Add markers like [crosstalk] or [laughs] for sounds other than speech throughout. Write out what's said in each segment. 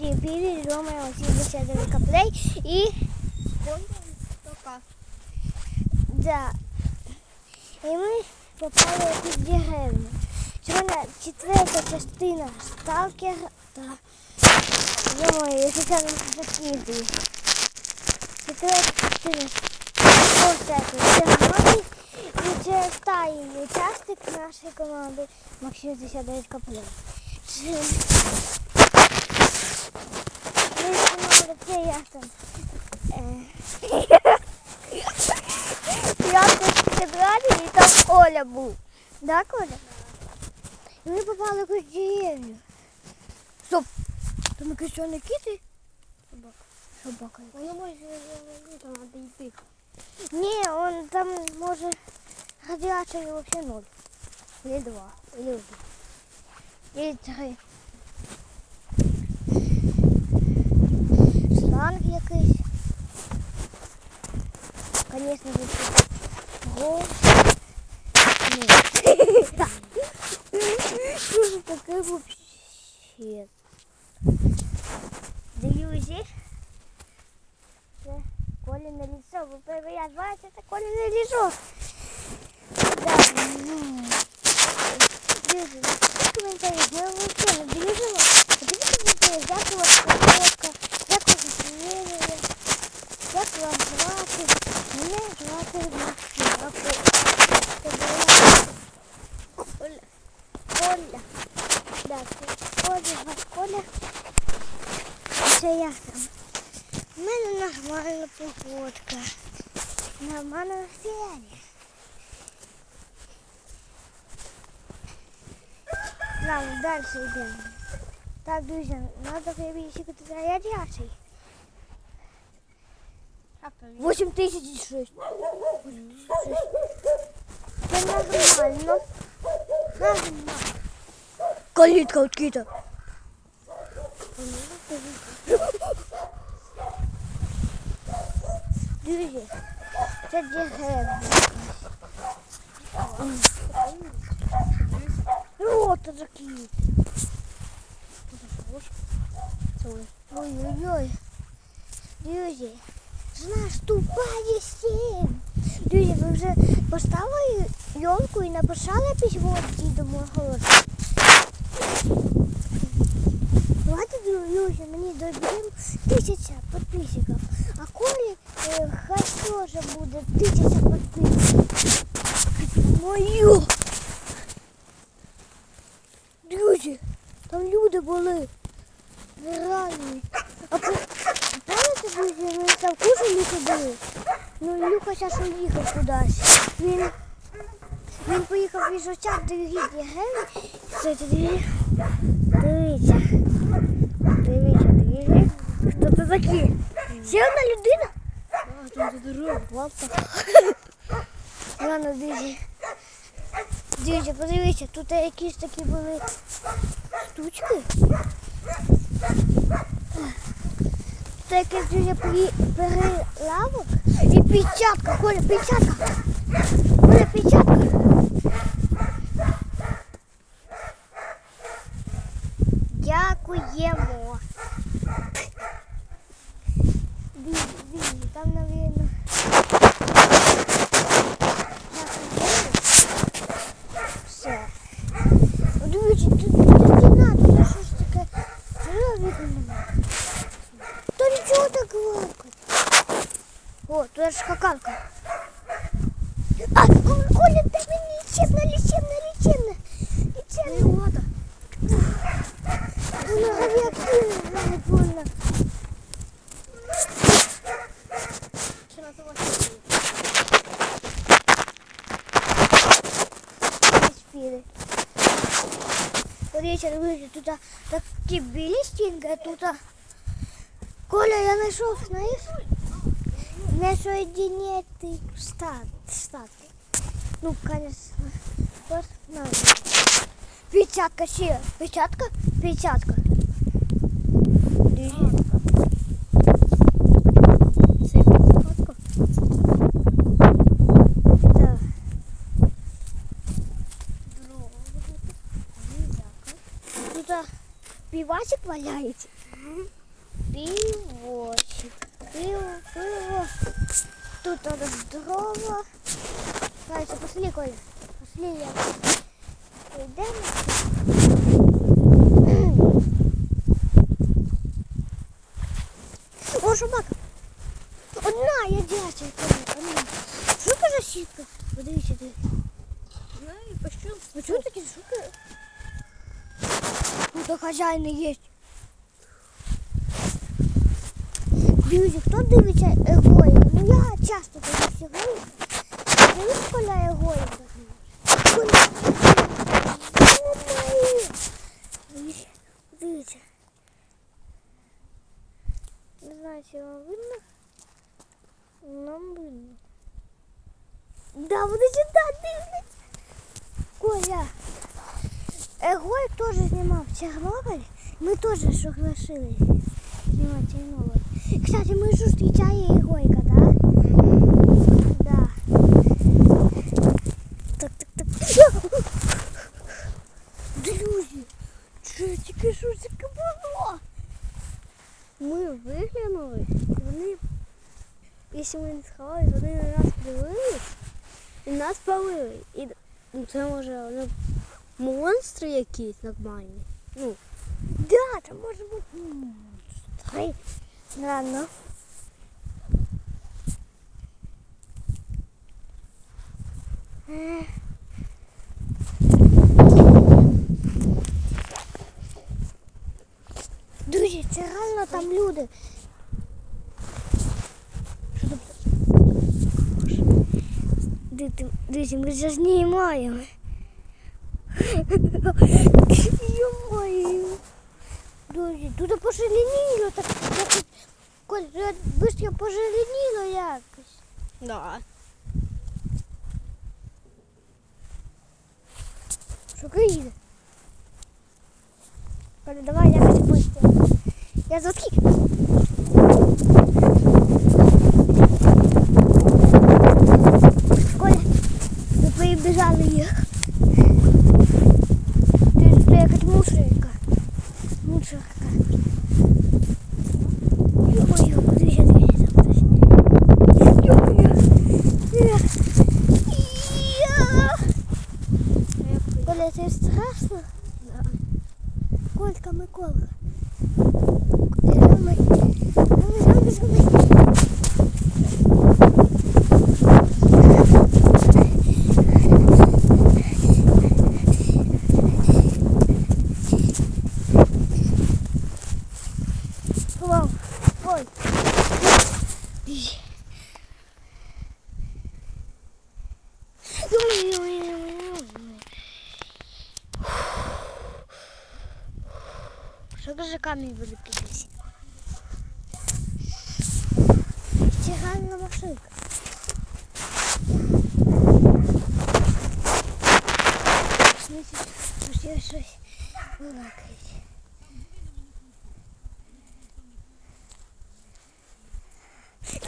Всім привіт, Рома, всім десятий каплей і да. І ми попали під деревню. Сьогодні четверта частина сталкера та якщо це не закінчую. Четверта частина сталкера і це останній учасник нашої команди Максим 69 каплей. Це як там. е, Я тут зібрали і там Коля був. Да, Коля? І ми попали в деревню. Стоп! Там якісь що не кіти? Собака. Собака. Воно може ну, там треба йти. Ні, он там може радіація взагалі ноль. Или два. Или один. Или три. Шланг якийсь. Конечно, десь. Гол. Ні. Що ж таке вообще? Друзі. Це Коліне лісо. Ви перший раз бачите Коліне лісо. Да. ну. У мене нормальна погодка. Нормальне настроєння. Ладно, дальше йдемо. Так, друзі, треба перевірити радіації. 8 тисяч шість. Це нормально. Нормально. Калітка відкрита. Друзі, це деревня. О, це закіт. Ой-ой-ой. Друзі, наступає сім. Друзі, ви вже поставили йолку і написали письмо Діду Морозу? Давайте, друзі, мені доб'ємо тисяча підписчиків. А Колі е, хай теж буде тисяча підписчиків. Мою! Друзі, там люди були. Нереальні. А по- пам'ятаєте, друзі, ми там кучу Люка були? Ну, Люка зараз уїхав кудись. Він, він поїхав із оця дорогі деревні. Це тоді. Дивіться. Дивіться, дивіться. Хто це такі? Ще одна людина? А, там за дорогу. Ладно. Ладно. Дивіться, подивіться, тут якісь такі були штучки. Тут якийсь дуже перелавок і печатка. Коля, печатка. Коля, печатка. О, тут ж скакалка. А, Коля, Коля, дай мені лічебна, лічебна, лічебна. Лічебна. вода. Вона радіоактивна, не больно. Ще на того спіли. Подивіться, друзі, тут такі білі стінки, а тут Коля, я знайшов, знаєш? Не соєдиняти штат, штати. Ну, конечно. Вот, на. Печатка ще. Печатка? Печатка. Дивіться. Це закладка. Пиво, пиво. Тут дрова. Дальше, пошли, Коля. Пошли, я. Пойдем. О, собака. Одна ядяча. Одна. Що це за сітка? Подивіться, дивіться. Знаю, пощу. Ви чуєте такі звуки? Ну, то хазяїн є. Друзі, хто дивиться Егоїва? Ну я часто дивлюся Егоїва. Дивись, коля. Дивіться, Дивіться. Не знаю, чи вам видно. Нам видно. Да, вони сюди дивляться. Коля, Егой теж знімав Чорнобиль. Ми теж согласились знімати Чорнобиль. Кстати, ми ж зустрічає Егойка, да? Да. Так, так, так. [laughs] Друзі, що тільки що таке було? Ми виглянули, вони, якщо ми не сховались, вони на нас дивились і нас палили. І ну, це може вони монстри якісь нормальні. Ну, Да, це може бути монстри. Ладно. Е. Друзі, це реально там люди. Що тут? Дивіться, Друзі, ми вже знімаємо. Йо-моє. Друзі, тут пожеленіло, так якось. Коль, тут быстро пожеленіло якось. да. Що їде? Коля, давай якось быстро. Я звуки. Коля, ми перебіжали їх. Тут це якась мусорка. Мусорка. Що каже камінь буде піклись? Стиральна машинка. Значить, ще щось вилакають.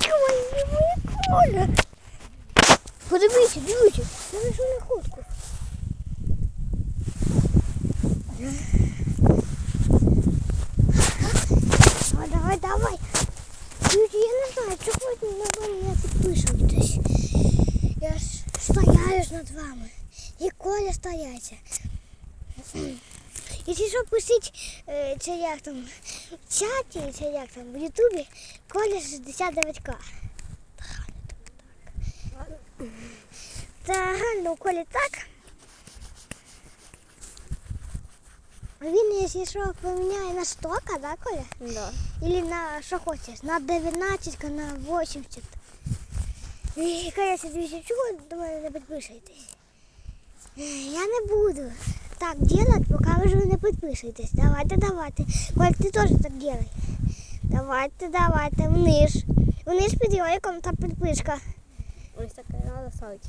Ой, моя коля! Подивіться, дивіться, я знайшов находку. Ви на мене не підписуєтесь. Я ж стояю над вами. І Коля стояться. Якщо що пишіть, це як там, в чаті, це як там, в Ютубі, Коля 69к. Та реально у Колі так. Він, якщо що, поміняє на 100, да, Коля? Да. Или на що хочеш, на 19, на 80. І, конечно, дивіться, чого до мене не підписуєтесь? Е, Я не буду так делать, поки ви ж не підписуєтесь. Давайте, давайте. Коль, ти теж так делай. Давайте, давайте, вниз. Вниз під роликом там підписка. Ось таке треба ставити.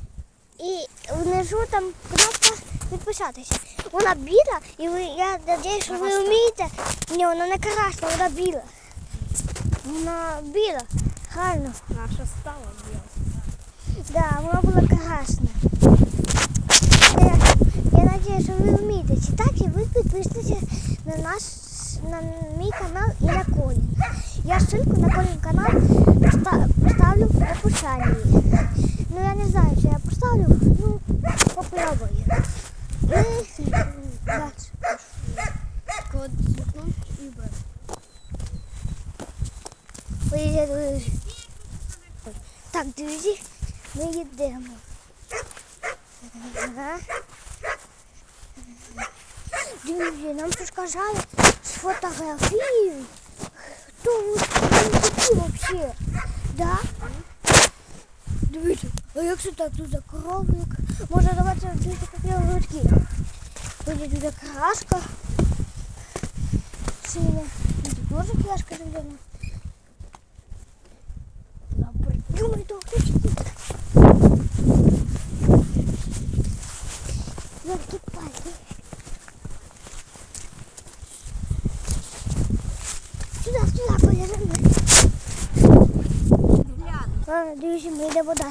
І внизу там кнопка підписатися. Вона біла, і ви, я надіюсь, що ви вмієте. Ні, вона не красна, вона біла. Вона біла, гарно. Наша стала біла. Да, вона була красна. Я, я надіюсь, що ви вмієте читати, і ви підпишетеся на наш на мій канал і на Колін. ссылку на Колін канал поставлю в описанні. Ну я не знаю, чи я поставлю, ну попробую. І дальше. Код і. Поїдемо. Так, друзі, ми їдемо. Ага. Друзі, нам тут сказали сфотографію. Хто ви такі взагалі? Да? Дивіться, а якщо так тут за коровник? Може давайте дивіться такі рудки. Буде тут краска. Синя. Тут теж краска зелена. Коля, за мною. Дивіться, ми йдемо далі.